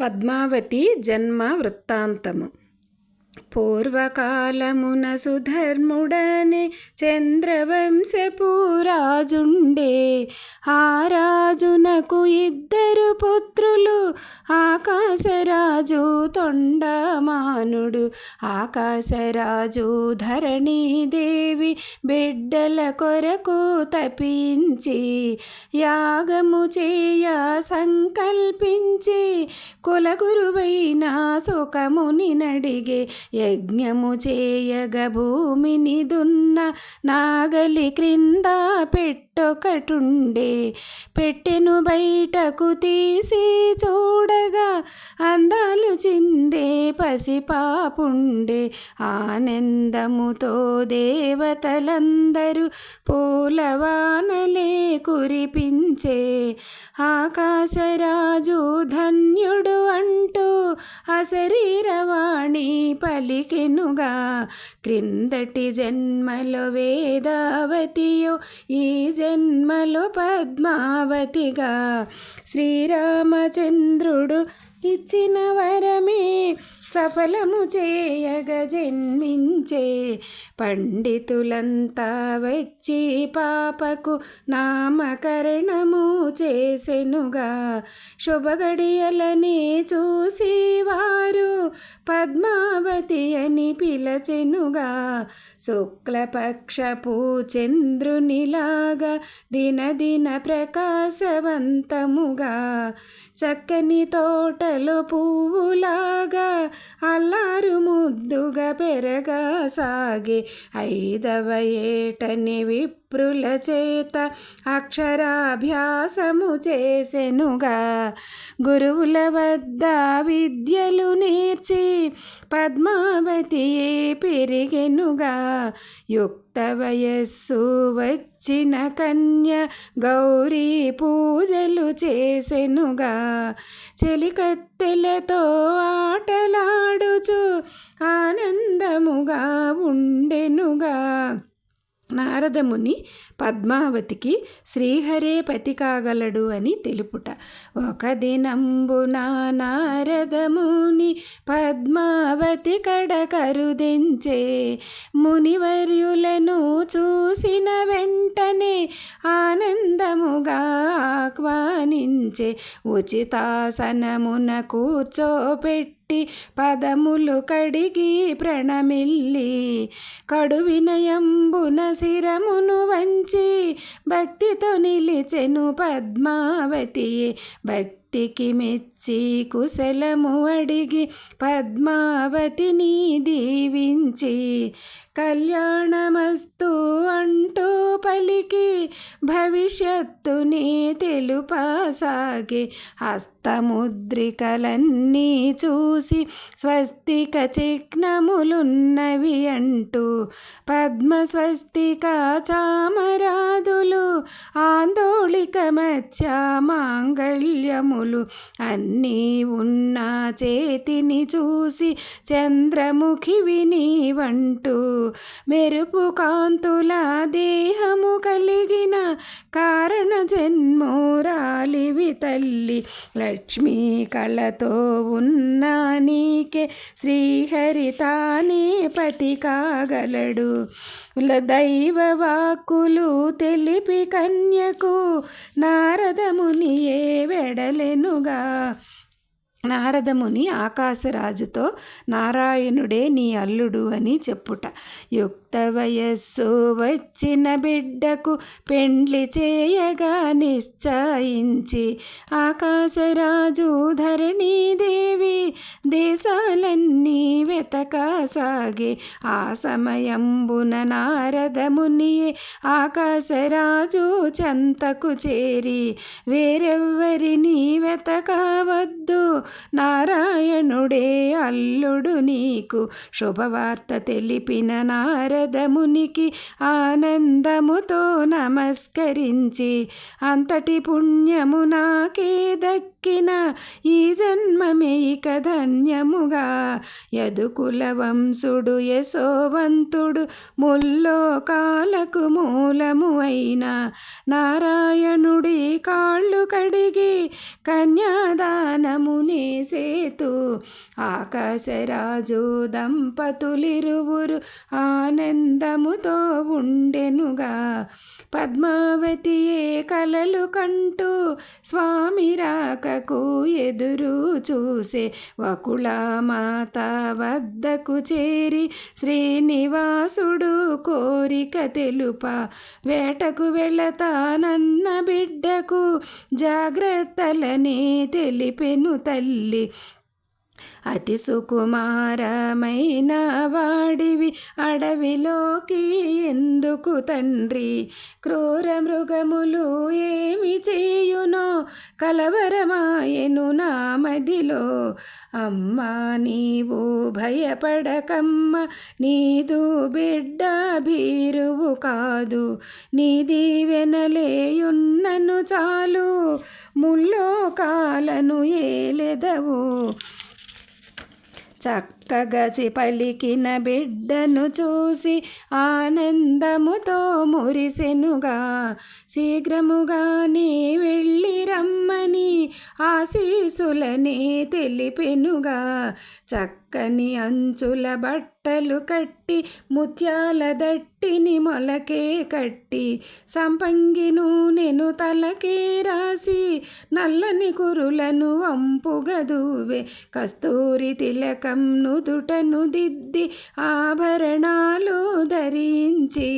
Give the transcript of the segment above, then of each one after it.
పద్మావతి జన్మ వృత్తాంతము. పూర్వకాలమున సుధర్ముడనే చంద్రవంశపురాజుండే ఆ రాజునకు ఇద్దరు పుత్రులు ఆకాశరాజు తొండమానుడు ఆకాశరాజు ధరణీదేవి బిడ్డల కొరకు తపించి యాగము చేయ సంకల్పించి కులగురువైన సుఖముని నడిగే యజ్ఞము చేయగ భూమిని దున్న నాగలి క్రింద పెట్టొకటుండే. పెట్టెను బయటకు తీసి చూడగా అందాలు చిందే పసిపాపుండే. ఆనందముతో దేవతలందరూ పూలవానలే కురిపించే. ఆకాశరాజు ధన్యుడు అంటూ అశరీరవాణి పలికెనుగా క్రిందటి జన్మలో వేదావతియో ఈ జన్మలో పద్మావతిగా. శ్రీరామచంద్రుడు ఇచ్చిన వరమే సఫలము చేయగ జన్మించే పండితులంతా వచ్చి పాపకు నామకరణము చేసెనుగా. శుభగడియలనే చూసి వారు పద్మావతి అని పిలచెనుగా. శుక్లపక్షపు చంద్రునిలాగా దినదిన ప్రకాశవంతముగా. చక్కని తోట తోటలో పువ్వులాగా అల్లారు ముద్దుగా పెరగా సాగే ఐదవ ఏటని విప్రుల చేత అక్షరాభ్యాసము చేసెనుగా. గురువుల వద్ద విద్యలు నేర్చి పద్మావతియే పెరిగెనుగా. యుక్త వయస్సు వచ్చిన కన్య గౌరీ పూజలు చేసెనుగా. చెలికత్తెలతో ఆటలాడుచు ఆనందముగా ఉండెనుగా. నారదముని పద్మావతికి శ్రీహరే పతి కాగలడు అని తెలుపుట. ఒక దినంబున నారదముని పద్మావతి కడ కరుదించే మునివర్యులను చూసిన వెంటనే ఆనందముగా ఆహ్వానించే ఉచితాసనమున కూర్చోపెట్టి పెట్టి పదములు కడిగి ప్రణమిల్లి కడు వినయంబున శిరమును వంచి భక్తితో నిలిచెను పద్మావతి. భక్తికి మెచ్చి కుశలము అడిగి పద్మావతిని దీవించి కళ్యాణమస్తు అంటూ పలికి భవిష్యత్తుని తెలుపసాగి హస్తముద్రికలన్నీ చూసి స్వస్తిక చిహ్నములున్నవి అంటూ పద్మ స్వస్తిక చామరాదులు ఆందోళిక మత్స్య మాంగళ్యములు అన్ని ఉన్న చేతిని చూసి చంద్రముఖి వినివంటూ మెరుపు కాంతుల దేహము కలిగిన కారణ జన్మోరాలివి తల్లి. లక్ష్మీ కళతో ఉన్నా నీకే శ్రీహరి తానే పతి కాగలడు. దైవ వాక్కులు తెలిపి కన్యకు నారదమునియే వెడలెనుగా. నారదముని ఆకాశరాజుతో నారాయణుడే నీ అల్లుడు అని చెప్పుట. యుక్త వయస్సు వచ్చిన బిడ్డకు పెండ్లి చేయగా నిశ్చయించి ఆకాశరాజు ధరణీదేవి దేశాలన్నీ వెతకసాగే. ఆ సమయంబున నారదముని ఆకాశరాజు చెంతకు చేరి వేరెవ్వరిని వెతకవద్దు. నారాయణుడే అల్లుడు నీకు శుభవార్త తెలిపిన నారదమునికి ఆనందముతో నమస్కరించి అంతటి పుణ్యము నాకే చిక్కిన ఈ జన్మమే ఇక ధన్యముగా. యదుకుల వంశుడు యశోవంతుడు ముల్లోకాలకు మూలము అయిన నారాయణుడి కాళ్ళు కడిగి కన్యాదానమునే సేతు. ఆకాశరాజు దంపతులిరువురు ఆనందముతో ఉండెనుగా. పద్మావతియే కలలు కంటూ స్వామి రాకకు ఎదురు చూసే వకుళమాత వద్దకు చేరి శ్రీనివాసుడు కోరిక తెలుప వేటకు వెళతానన్న బిడ్డకు జాగ్రత్తలనే తెలిపెను తల్లి. అతి సుకుమారమైన వాడివి అడవిలోకి ఎందుకు తండ్రి? క్రూర మృగములు ఏమి చేయునో కలవరమాయను నా మదిలో. అమ్మా నీవు భయపడకమ్మ నీదు బిడ్డ భీరువు కాదు. నీ వెనలేయున్నను చాలు. จาก కగచి పలికిన బిడ్డను చూసి ఆనందముతో మురిసెనుగా శీఘ్రముగానే వెళ్ళి రమ్మని ఆశీసులనే తెలిపెనుగా చక్కని అంచుల బట్టలు కట్టి ముత్యాల దట్టిని మొలకే కట్టి సంపంగి నూనెను తలకే రాసి నల్లని కురులను వంపుగదువే. కస్తూరి తిలకంను నుదుటను దిద్ది ఆభరణాలు ధరించి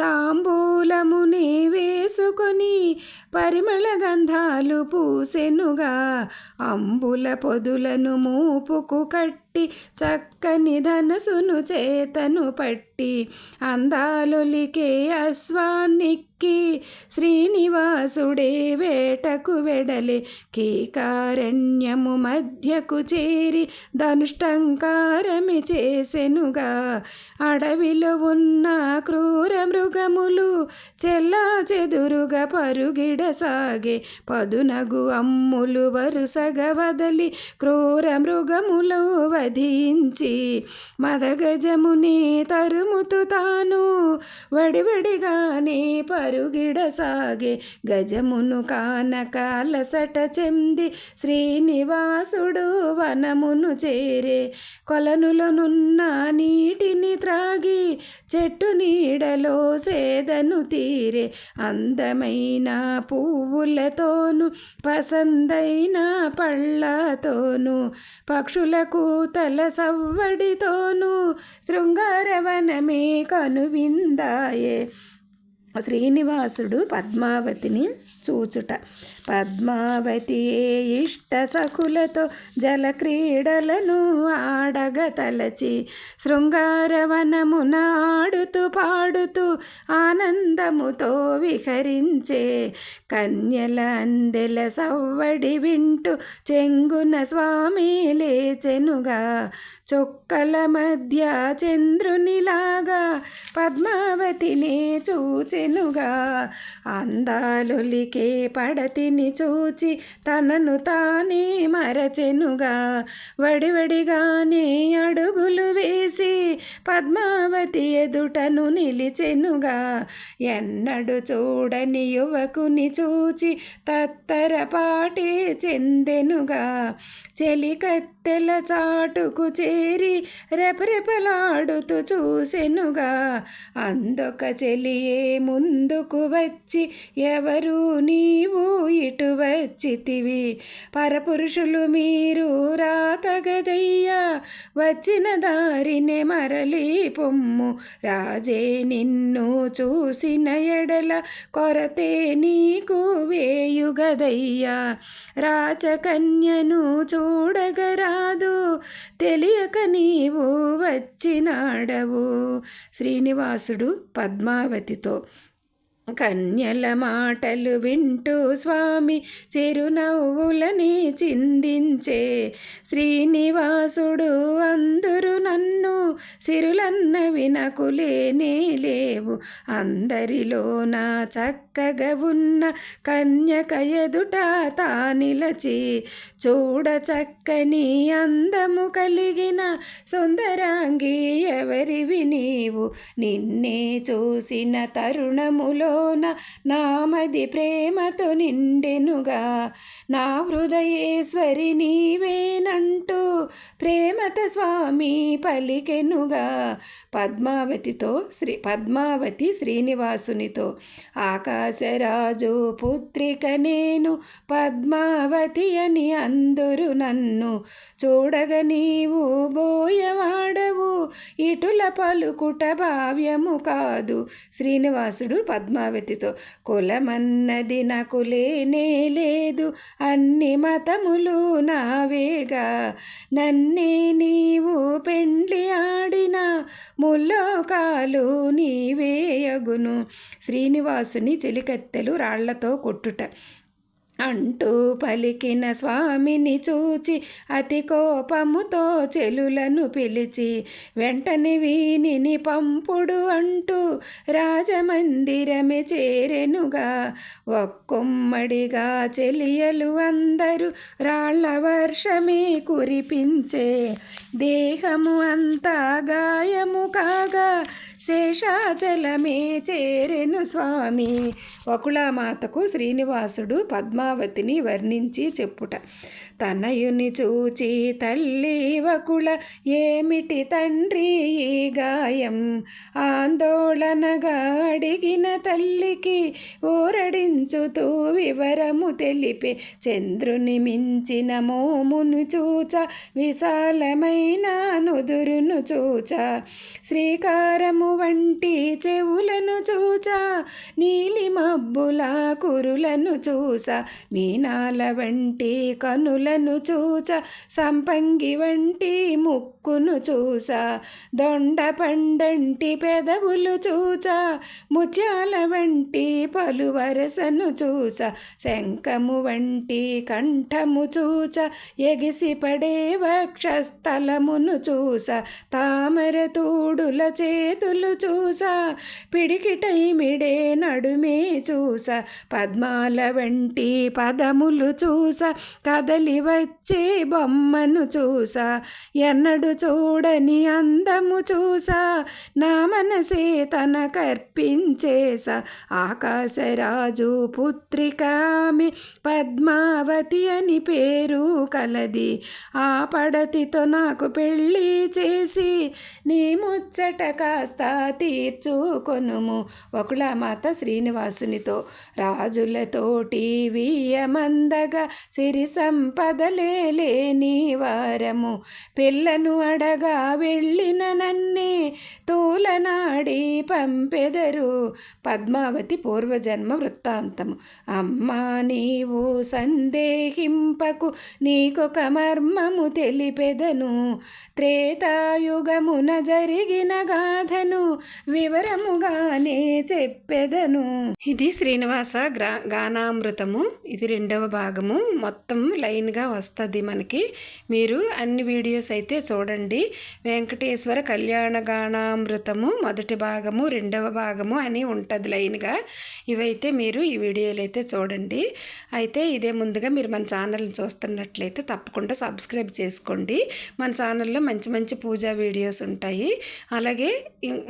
తాంబూలముని వేసుకొని పరిమళ గంధాలు పూసెనుగా. అంబుల పొదులను మూపుకు కట్టి చక్కని ధనసును చేతను పట్టి అందాలొలికే అశ్వానికి శ్రీనివాసుడే వేటకు వెడలే. కీకారణ్యము మధ్యకు చేరి ధనుష్టంకారమి చేసెనుగా. అడవిలో ఉన్న క్రూర మృగములు చెల్ల చెదురుగా పరుగిడసాగే పదునగు అమ్ములు వరుసగా వదలి క్రూర మృగములు వధించి. మదగజముని తరుముతు తాను వడివడిగానే పరుగిడసాగే గజమును కానక అలసట చెంది శ్రీనివాసుడు వనమును చేరే. కొలనులనున్న నీటిని త్రాగి చెట్టు నీడలో సేదను తీరే అందమైన పువ్వులతోను పసందైన పళ్ళతోను పక్షులకు తల సవ్వడితోను శృంగారవనమే కనువిందాయే. శ్రీనివాసుడు పద్మావతిని చూచుట. పద్మావతి ఇష్ట సఖులతో జలక్రీడలను ఆడగ తలచి శృంగారవనమున ఆడుతూ పాడుతూ ఆనందముతో విహరించే కన్యల అందెల సవ్వడి వింటూ చెంగున స్వామి లేచెనుగా చొక్కల మధ్య చంద్రునిలాగా పద్మావతిని చూచెనుగా అందాలొలికే పడతిని చూచి తనను తానే మరచెనుగా వడివడిగానే అడుగులు వేసి పద్మావతి ఎదుటను నిలిచెనుగా. ఎన్నడు చూడని యువకుని చూచి తత్తరపాటే చెందెనుగా. చెలికత్తెల చాటుకు చేరి రెపరెపలాడుతూ చూసెనుగా. అందొక చెలియే ముందుకు వచ్చి ఎవరు నీవు ఇటు వచ్చితివి. పరపురుషులు మీరు రాతగదయ్యా వచ్చిన దారినే మరలి పొమ్ము. రాజే నిన్ను చూసిన ఎడల కొరతే నీకు వేయుగదయ్యా. రాచకన్యను కాదు తెలియక నీవు వచ్చినాడవు. శ్రీనివాసుడు పద్మావతితో కన్యల మాటలు వింటూ స్వామి చిరునవ్వులని చిందించే శ్రీనివాసుడు అందరు నన్ను సిరులన్న వినకులేనే లేవు అందరిలో నా చక్కగా ఉన్న కన్యక ఎదుట తానిలచి చూడ చక్కని అందము కలిగిన సుందరాంగి ఎవరివి నీవు? నిన్నే చూసిన తరుణములో లోన నామది ప్రేమతో నిండెనుగా. నా హృదయేశ్వరి నీవేనంటూ ప్రేమత స్వామి పలికెనుగా. పద్మావతితో శ్రీ పద్మావతి శ్రీనివాసునితో ఆకాశరాజు పుత్రిక నేను పద్మావతి అని అందరు నన్ను చూడగ నీవు బోయవాడవు. ఇటుల పలుకుట భావ్యము కాదు. శ్రీనివాసుడు పద్మావతితో కులమన్నది నాకు లేనే లేదు అన్ని మతములు నావేగా. నన్నే నీవు పెండ్లి ఆడిన ముల్లోకాలు నీవేయగును శ్రీనివాసుని చెలికత్తెలు రాళ్ళతో కొట్టుట. అంటూ పలికిన స్వామిని చూచి అతి కోపముతో చెలులను పిలిచి వెంటనే వీనిని పంపుడు అంటూ రాజమందిరమే చేరెనుగా. ఒక్కొమ్మడిగా చెలియలు అందరూ రాళ్ళ వర్షమే కురిపించే. దేహము అంతా గాయము కాగా శేషాచలమే చేరెను స్వామి. వకుళమాతకు శ్రీనివాసుడు పద్మ పద్మావతిని వర్ణించి చెప్పుట. తనయుని చూచి తల్లి వకుళ ఏమిటి తండ్రి ఈ గాయం. ఆందోళనగా అడిగిన తల్లికి ఊరడించుతూ వివరము తెలిపే చంద్రుని మించిన మోమును చూచ విశాలమైన నుదురును చూచ. శ్రీకారము వంటి చెవులను చూచ నీలి మబ్బుల కురులను చూస. మీనాల వంటి కనులను చూచ సంపంగి వంటి ముక్కును చూస. దొండ పండంటి పెదవులు చూచ ముత్యాల వంటి పలువరసను చూచ శంఖము వంటి కంఠము చూచ ఎగిసి పడే వక్షస్థలమును చూస తామర తూడుల చేతులు చూస పిడికిటైమిడే నడుమే చూస పద్మాల వంటి పదములు చూస కదలి వచ్చే బొమ్మను చూస ఎన్నడు చూడని అందము చూస నా మనసే తన కర్పించేస. ఆకాశరాజు పుత్రికామి పద్మావతి అని పేరు కలది. ఆ పడతితో నాకు పెళ్ళి చేసి నీ ముచ్చట కాస్త తీర్చుకొనుము. ఒకళమాత శ్రీనివాసునితో రాజులతోటి వీయమందగా సిరి సంపదలే లేని వారము. పిల్లను అడగా వెళ్ళిన నన్ను తూలనాడి పంపెదరు పద్మావతి పూర్వజన్మ వృత్తాంతము. అమ్మా నీవు సందేహింపకు నీకొక మర్మము తెలిపెదను. త్రేతాయుగమున జరిగిన గాథను వివరముగానే చెప్పెదను. ఇది శ్రీనివాస గ్రా గానామృతము. ఇది రెండవ భాగము. మొత్తం లైన్గా వస్తుంది మనకి. మీరు అన్ని వీడియోస్ అయితే చూడండి. వెంకటేశ్వర కళ్యాణ గానామృతము మొదటి భాగము రెండవ భాగము అని ఉంటుంది లైన్గా. ఇవైతే మీరు ఈ వీడియోలు అయితే చూడండి. అయితే ఇదే ముందుగా మీరు మన ఛానల్ని చూస్తున్నట్లయితే తప్పకుండా సబ్స్క్రైబ్ చేసుకోండి. మన ఛానల్లో మంచి మంచి పూజా వీడియోస్ ఉంటాయి. అలాగే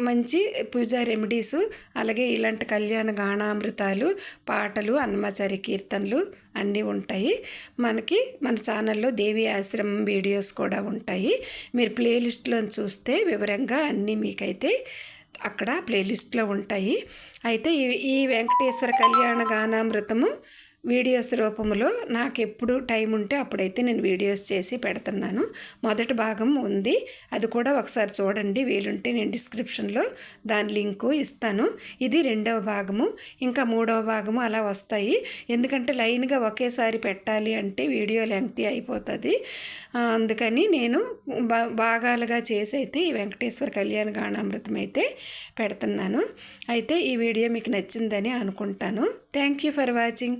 మంచి పూజా రెమెడీస్ అలాగే ఇలాంటి కళ్యాణ గానామృతాలు పాటలు అన్నమాచారి కీర్తనలు అన్నీ ఉంటాయి. మనకి మన ఛానల్లో దేవి ఆశ్రమం వీడియోస్ కూడా ఉంటాయి. మీరు ప్లేలిస్ట్లో చూస్తే వివరంగా అన్నీ మీకైతే అక్కడ ప్లేలిస్ట్లో ఉంటాయి. అయితే ఈ వెంకటేశ్వర కళ్యాణ గానామృతము వీడియోస్ రూపంలో నాకు ఎప్పుడు టైం ఉంటే అప్పుడైతే నేను వీడియోస్ చేసి పెడుతున్నాను. మొదటి భాగం ఉంది. అది కూడా ఒకసారి చూడండి. వీలుంటే నేను డిస్క్రిప్షన్లో దాని లింకు ఇస్తాను. ఇది రెండవ భాగము. ఇంకా మూడవ భాగము అలా వస్తాయి. ఎందుకంటే లైన్గా ఒకేసారి పెట్టాలి అంటే వీడియో లెంగ్తీ అయిపోతుంది. అందుకని నేను భాగాలుగా చేసి అయితే ఈ వెంకటేశ్వర కళ్యాణ గానామృతం అయితే పెడుతున్నాను. అయితే ఈ వీడియో మీకు నచ్చిందని అనుకుంటాను. Thank you for watching.